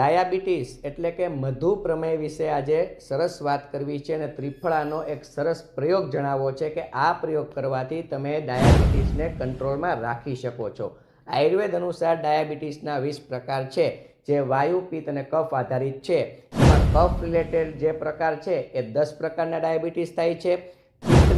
Diabetes એટલે કે મધુપ્રમેય વિશે આજે સરસ વાત કરવી છે અને ત્રિફળાનો એક સરસ પ્રયોગ જણાવવો છે કે આ પ્રયોગ કરવાથી તમે ડાયાબિટીસને કંટ્રોલમાં રાખી શકો છો. આયુર્વેદ અનુસાર ડાયાબિટીસના વીસ પ્રકાર છે, જે વાયુ અને કફ આધારિત છે. કફ રિલેટેડ જે પ્રકાર છે, એ દસ પ્રકારના ડાયાબિટીસ થાય છે.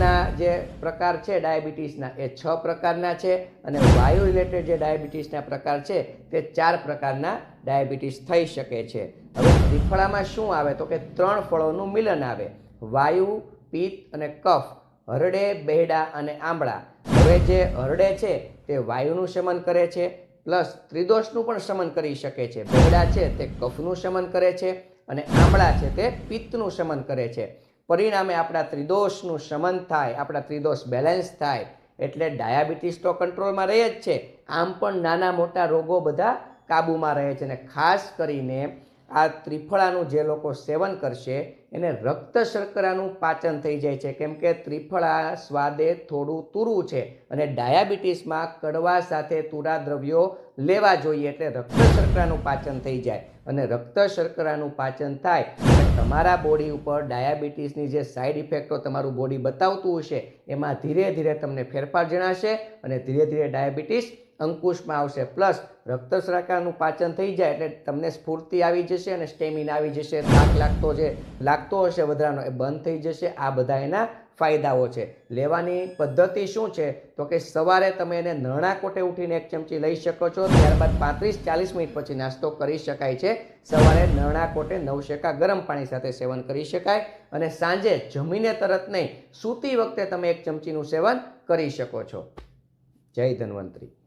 પિત્તના જે પ્રકાર છે, ડાયાબિટીસના, એ છ પ્રકારના છે અને વાયુ રિલેટેડ જે ડાયાબિટીસના પ્રકાર છે, તે ચાર પ્રકારના ડાયાબિટીસ થઈ શકે છે. હવે ત્રિફળામાં શું આવે? તો કે ત્રણ ફળોનું મિલન આવે. વાયુ, પિત્ત અને કફ, હરડે, બેહડા અને આંબળા. હવે જે હરડે છે, તે વાયુનું શમન કરે છે, પ્લસ ત્રિદોષનું પણ શમન કરી શકે છે. બેહડા છે, તે કફનું શમન કરે છે અને આંબળા છે, તે પિત્તનું શમન કરે છે. પરિણામે આપણા ત્રિદોષનું શમન થાય, આપણા ત્રિદોષ બેલેન્સ થાય. એટલે ડાયાબિટીસ તો કંટ્રોલમાં રહે જ છે. આમ પણ નાના મોટા રોગો બધા કાબૂમાં રહે છે. અને ખાસ કરીને આ ત્રિફળાનું જે લોકો સેવન કરશે, એને રક્ત શર્કરાનું પાચન થઈ જાય છે. કેમ કે ત્રિફળા સ્વાદે થોડું તુરું છે અને ડાયાબિટીસમાં કડવા સાથે તુરા દ્રવ્યો લેવા જોઈએ એટલે રક્ત શર્કરાનું પાચન થઈ જાય. અને રક્ત શર્કરાનું પાચન થાય તમારા બોડી ઉપર ડાયાબિટીસની જે સાઈડ ઇફેક્ટો તમારું બોડી બતાવતું હશે, એમાં ધીરે ધીરે તમને ફેરફાર જણાશે અને ધીરે ધીરે ડાયાબિટીસ અંકુશમાં આવશે. પ્લસ રક્તસ્રાકાનું પાચન થઈ જાય એટલે તમને સ્ફૂર્તિ આવી જશે અને સ્ટેમિના આવી જશે. થાક લાગતો જે લાગતો હશે વધારાનો, એ બંધ થઈ જશે. આ બધા એના ફાયદાઓ છે. લેવાની પદ્ધતિ શું છે? તો કે સવારે તમે એને નરણા કોટે ઉઠીને એક ચમચી લઈ શકો છો. ત્યારબાદ પાંત્રીસ, ચાલીસ મિનિટ પછી નાસ્તો કરી શકાય છે. સવારે નરણા કોટે નવશેકા ગરમ પાણી સાથે સેવન કરી શકાય અને સાંજે જમીને તરત નહીં, સૂતી વખતે તમે એક ચમચીનું સેવન કરી શકો છો. જય ધન્વંતરી.